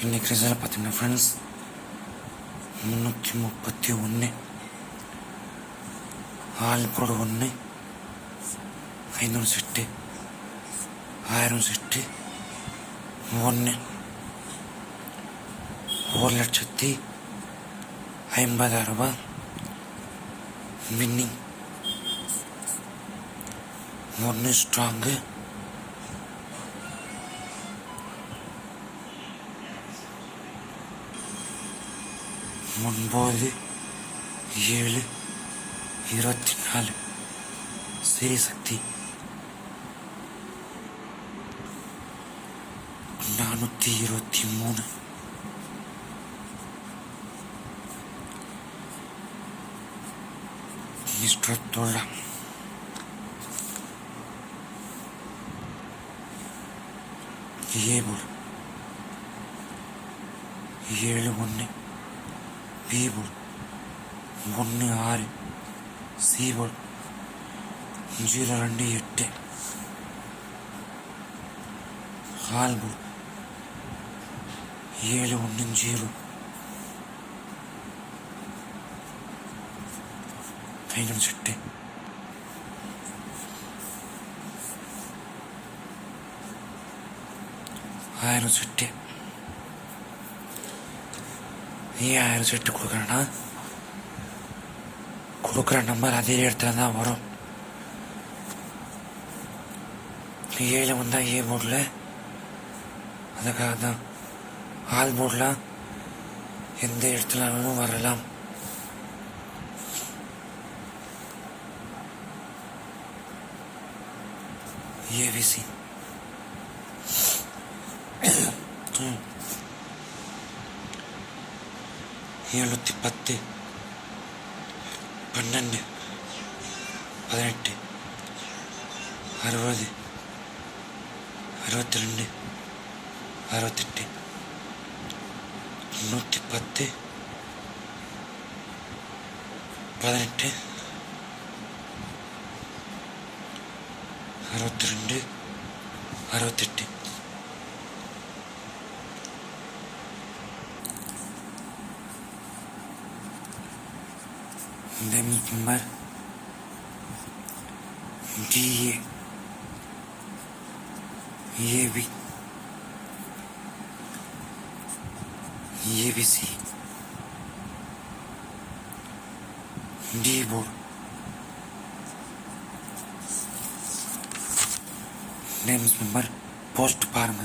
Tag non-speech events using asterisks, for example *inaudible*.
இன்னைக்கு ரிசல்ட் பார்த்தீங்கன்னா ஃப்ரெண்ட்ஸ் முந்நூற்றி முப்பத்தி ஒன்று ஆல்போடு ஒன்று ஐநூறு செட்டு ஆயிரம் செட்டு ஒன்று ஒரு லட்சத்தி ஐம்பதாயிரம் ரூபாய் வின்னிங் ஒன்று ஸ்ட்ராங்கு ஒன்பது ஏழு இருபத்தி நாலு சிறி சக்தி நானூற்றி இருபத்தி மூணு மிஸ்டர் தொழா ஏபோல் ஏழு ஒன்று பிபோல் ஒன்று ஆறு சிபோல் ஜீரோ ரெண்டு எட்டு ஹால்போல் ஏழு ஒன்று ஜீரோ ஐநூறு செட்டு ஆயிரம் செட்டு ஏன் கொடுக்குறேன்னா கொடுக்குற நம்பர் அதே இடத்துல தான் வரும். ஏழு வந்தால் ஏ போர்டில் அதுக்காக தான். ஆள் போர்டில் எந்த இடத்துல வரலாம். ஏவிசி *coughs* ம். எழுநூற்றி பத்து பன்னெண்டு பதினெட்டு அறுபது அறுபத்தி ரெண்டு அறுபத்தெட்டு நூற்றி பத்து பதினெட்டு அறுபத்தி ரெண்டு அறுபத்தெட்டு. Remember जी ये ये भी ये भी C. D board names post form